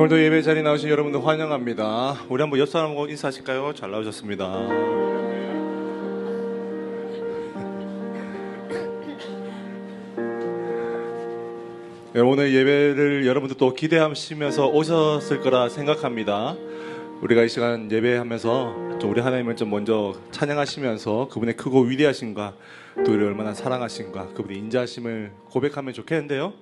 오늘도 예배 자리 나오신 여러분들 환영합니다. 우리 한번 옆 사람하고 인사하실까요? 잘 나오셨습니다. 네, 오늘 예배를 여러분들 또 기대하시면서 오셨을 거라 생각합니다. 우리가 이 시간 예배하면서 좀 우리 하나님을 좀 먼저 찬양하시면서 그분의 크고 위대하심과 또 우리를 얼마나 사랑하신가 그분의 인자하심을 고백하면 좋겠는데요.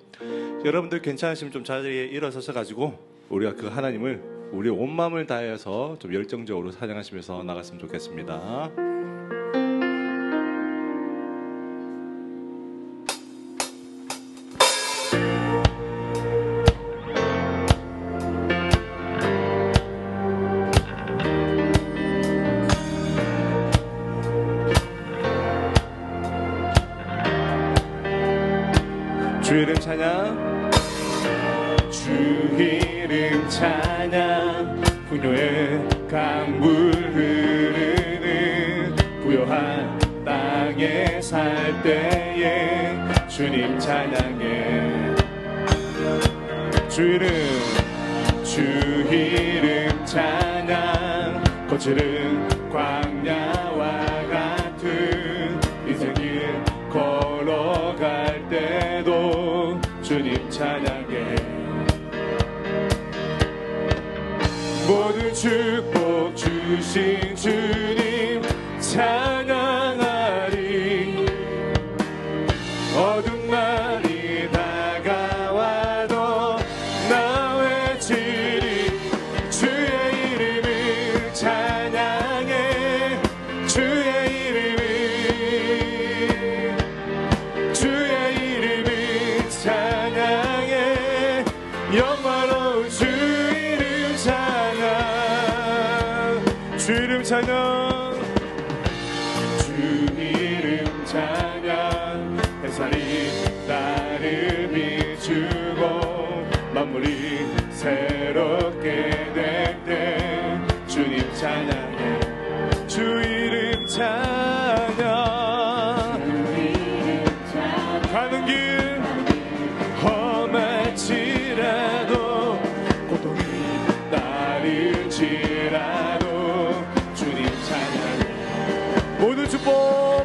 여러분들 괜찮으시면 좀 자리에 일어서서 가지고 우리가 그 하나님을 우리 온 마음을 다해서 좀 열정적으로 찬양하시면서 나갔으면 좋겠습니다. 주 이름 찬양 분요의 강물 흐르는 부요한 땅에 살 때에 주님 찬양해. 주 이름 주 이름 찬양. 거칠은 모든 축복 주 찬양. 가는 길 험할지라도 고통이 따를지라도 주님 찬양해. 모든 축복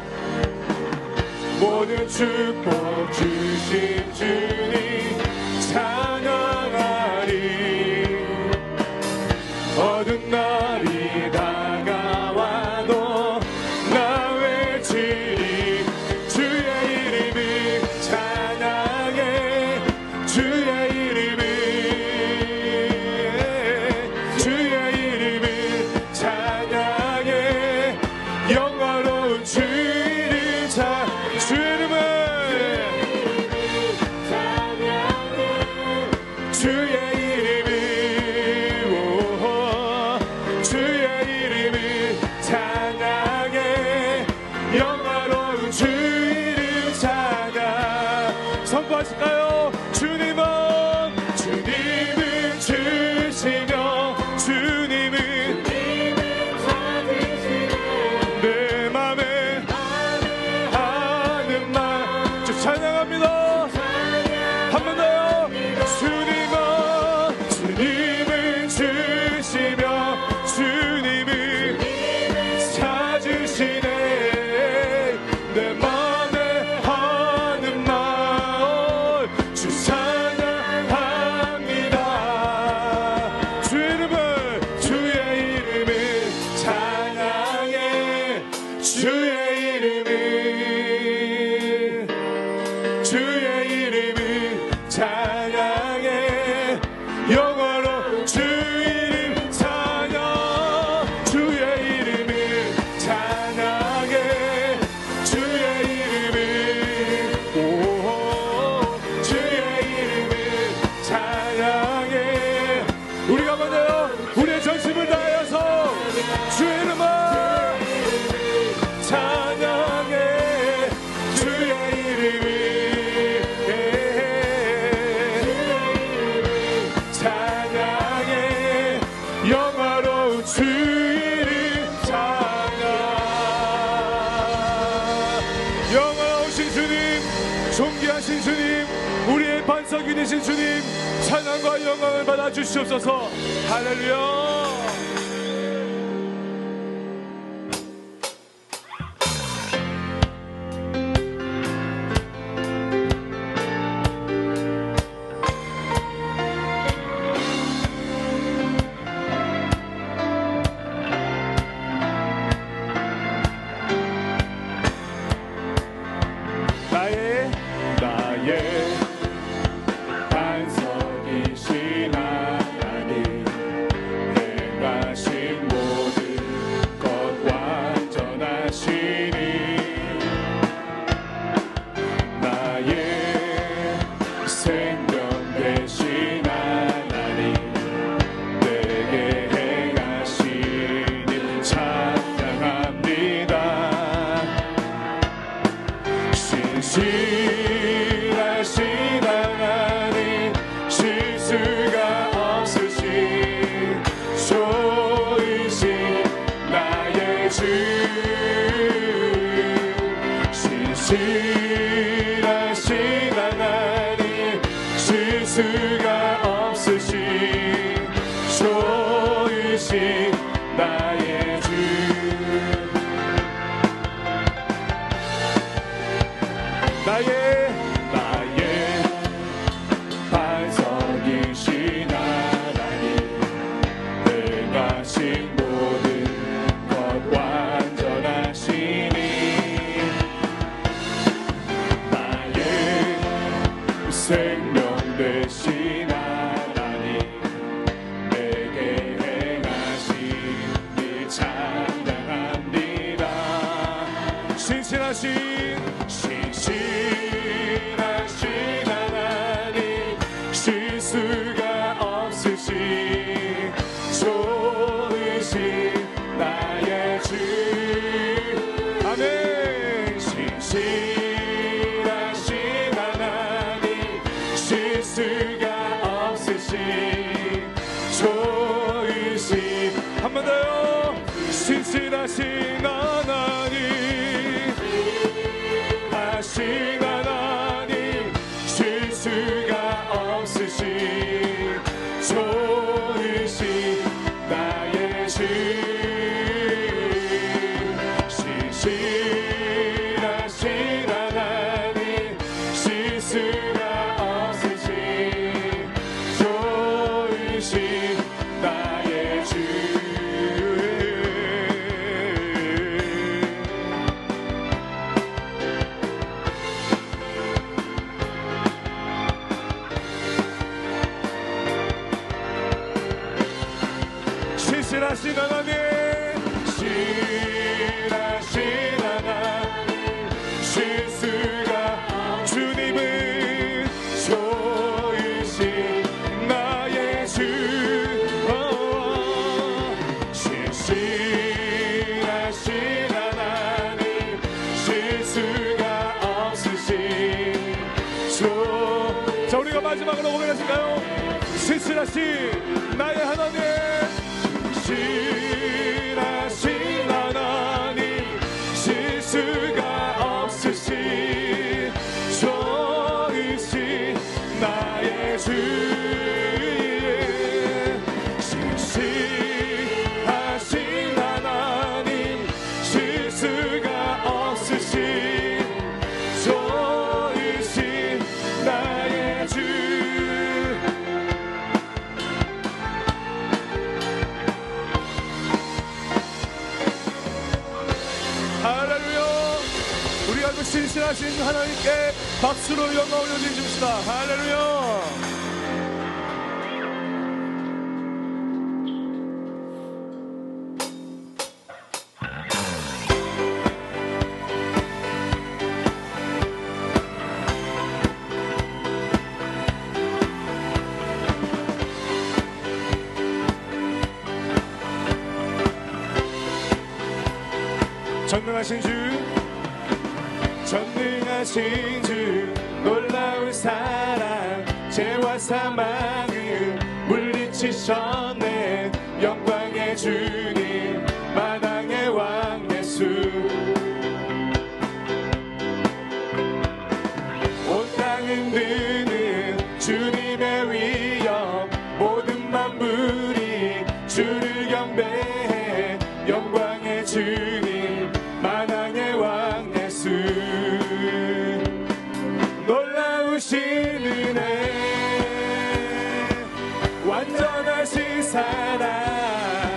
모든 축복 주신 주 영화로운 주 이름 찬양 선포하실까요? time. 주시옵소서. 할렐루야. así. Messi. 살아계신 하나님께 박수로 영광 올려드립시다. 할렐루야! 전능하신 주 주신 주 놀라운 사랑 죄와 사망을 물리치셨네. 완전하신 사랑.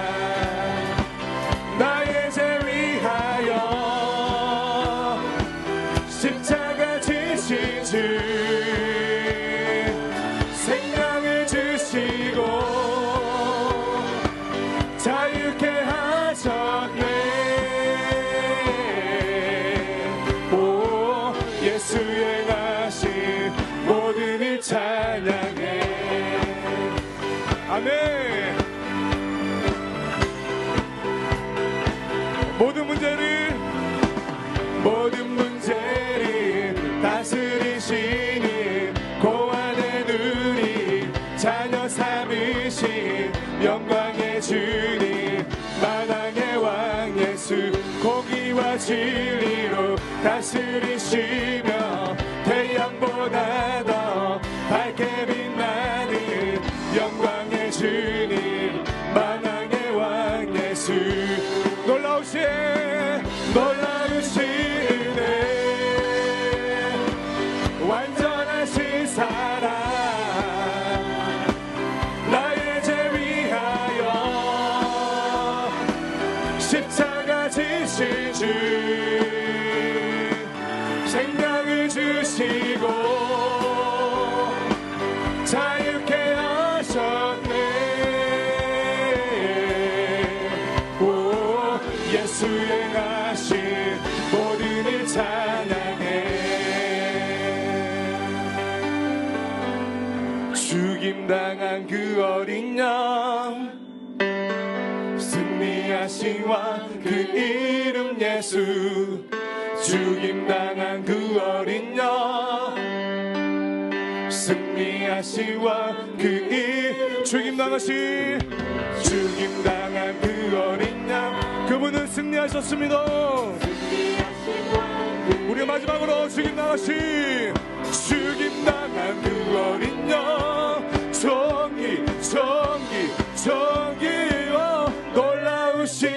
진리로 다스리시며 태양보다 죽임당한 그 어린 양. 승리하신와 그 이름 예수. 죽임당한 그 어린 양. 승리하신 왕그 이 죽임당하신 죽임당한 그 어린 양. 그분은 승리하셨습니다. 그 우리 마지막으로 죽임당하신 죽임당한 그 어린 양 성기 성기 성기여 놀라우신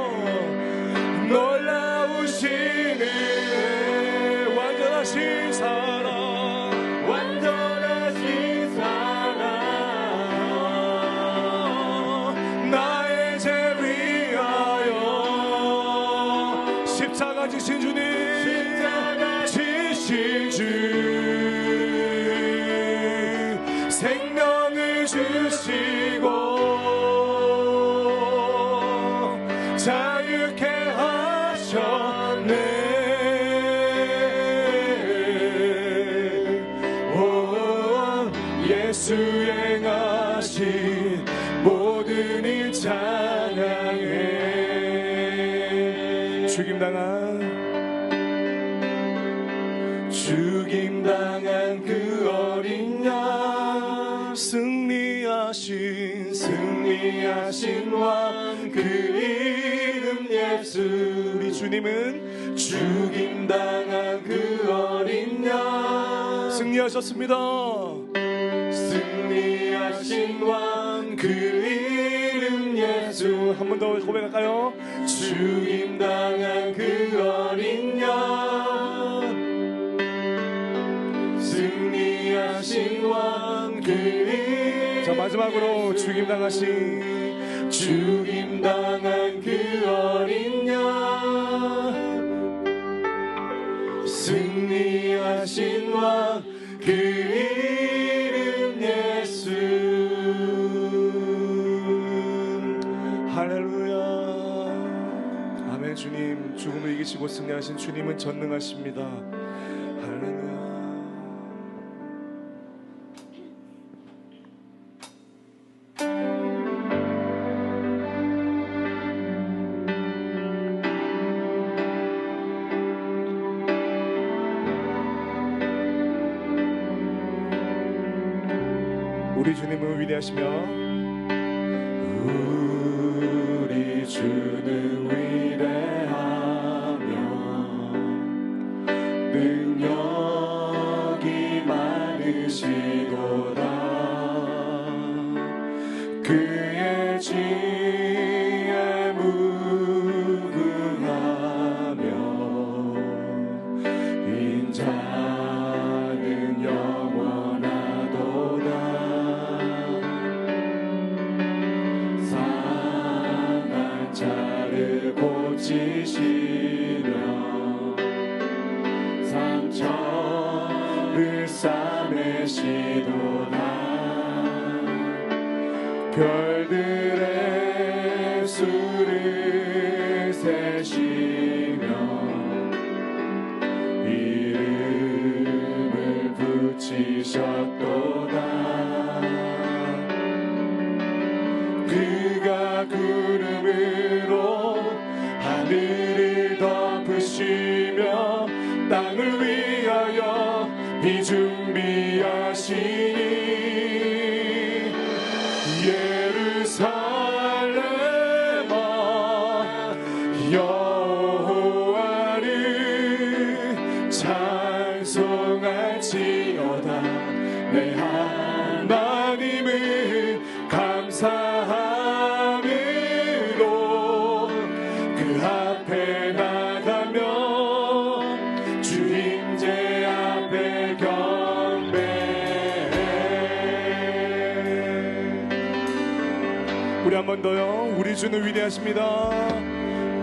우리 주님은 죽임 당한 그 어린 양. 승리하셨습니다. 승리하신 왕 그 이름 예수. 한 번 더 고백할까요? 죽임 당한 그 어린 양. 승리하신 왕그 마지막으로 죽임 당하신 죽 승리하신 주님은 전능하십니다. 할렐루야. 우리 주님은 위대하시며 우리 주는 위대 우리 한 번 더요. 우리 주는 위대하십니다.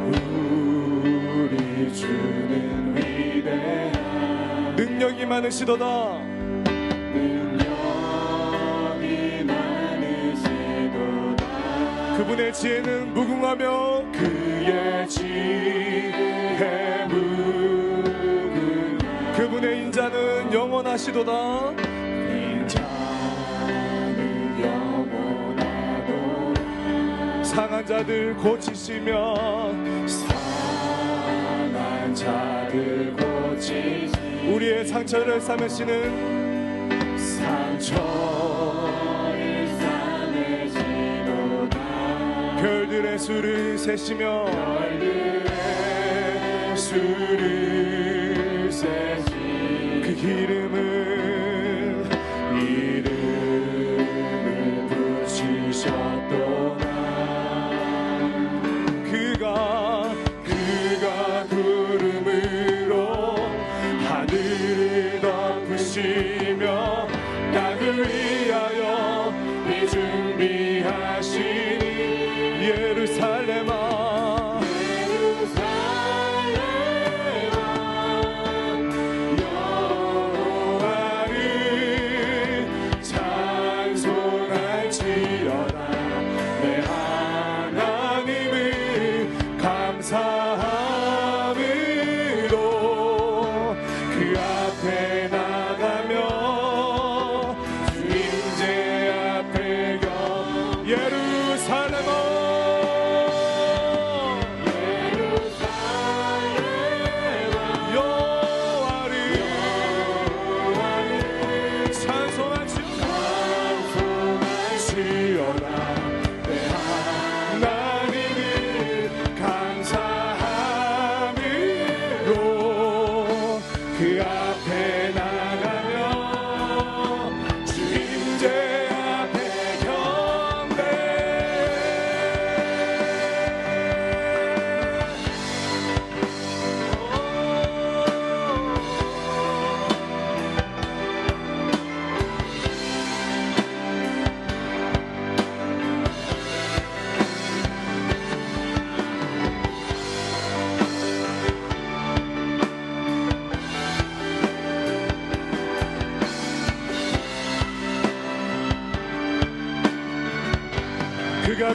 우리 주는 위대하 능력이 많으시도다. 능력이 많으시도다. 그분의 지혜는 무궁하며 그의 지혜 무궁 그분의 인자는 영원하시도다 상한 자들 고치시며 상한 자들 고치시 우리의 상처를 싸매시는 상처를 싸매시도다. 별들의 수를 세시며 별들의 수를 세시 그 이름을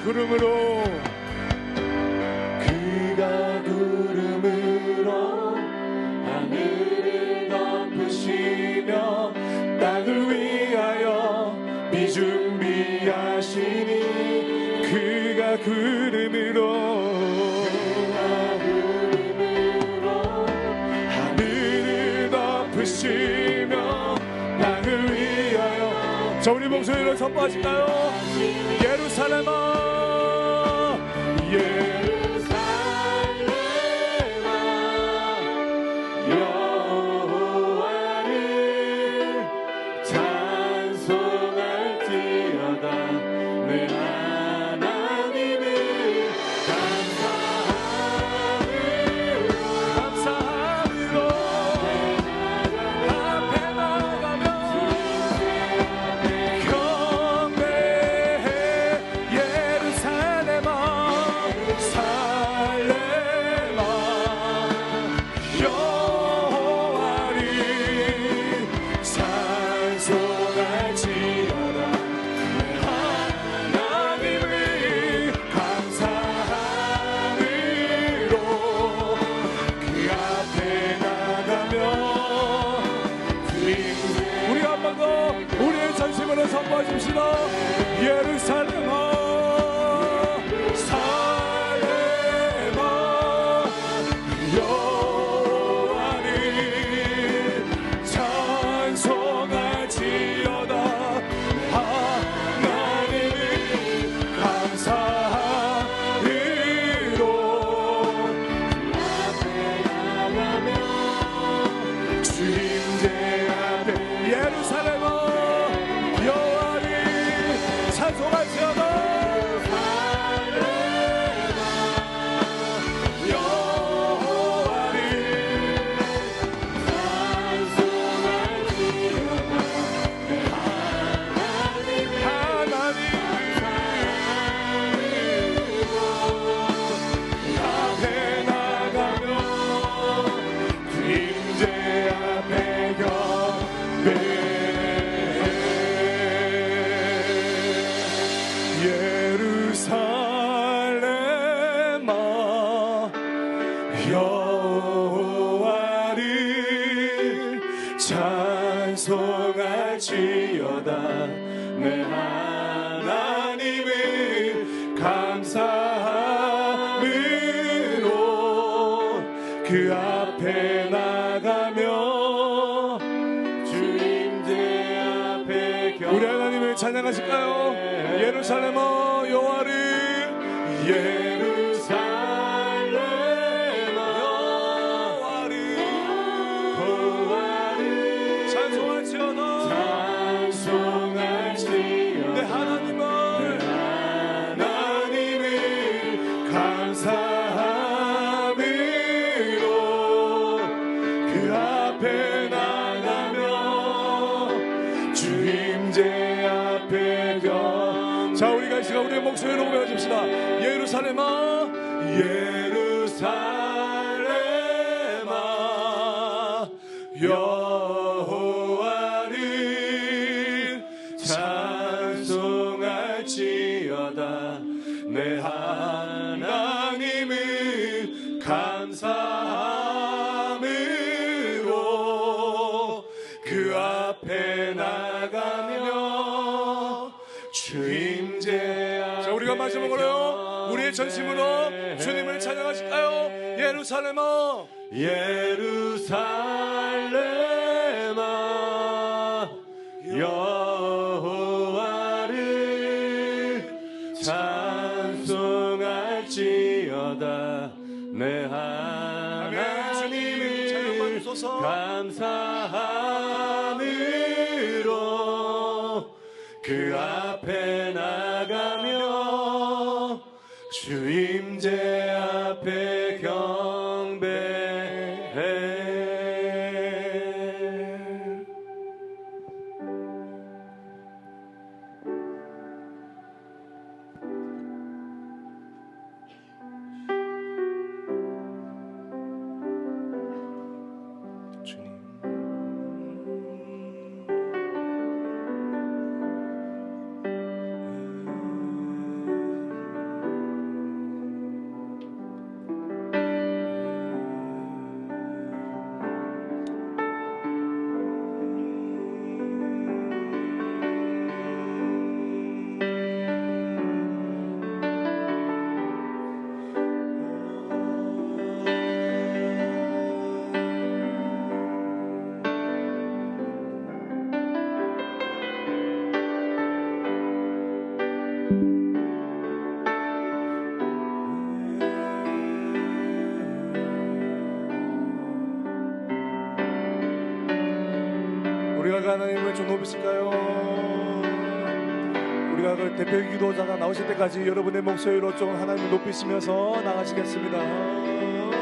구름으로. 그가 구름으로 하늘을 덮으시며 땅을 위하여 미준비하시니 그가 구름으로. 시며 땅을 위하여. 저 우리 목소리로 선포하실까요? 예루살렘아. anima. Yeah. 중심으로 주님을 찬양하실까요? 예루살렘아 예루살렘 하나님을 좀 높이실까요? 우리가 그 대표 기도자가 나오실 때까지 여러분의 목소리로 좀 하나님을 높이시면서 나가시겠습니다.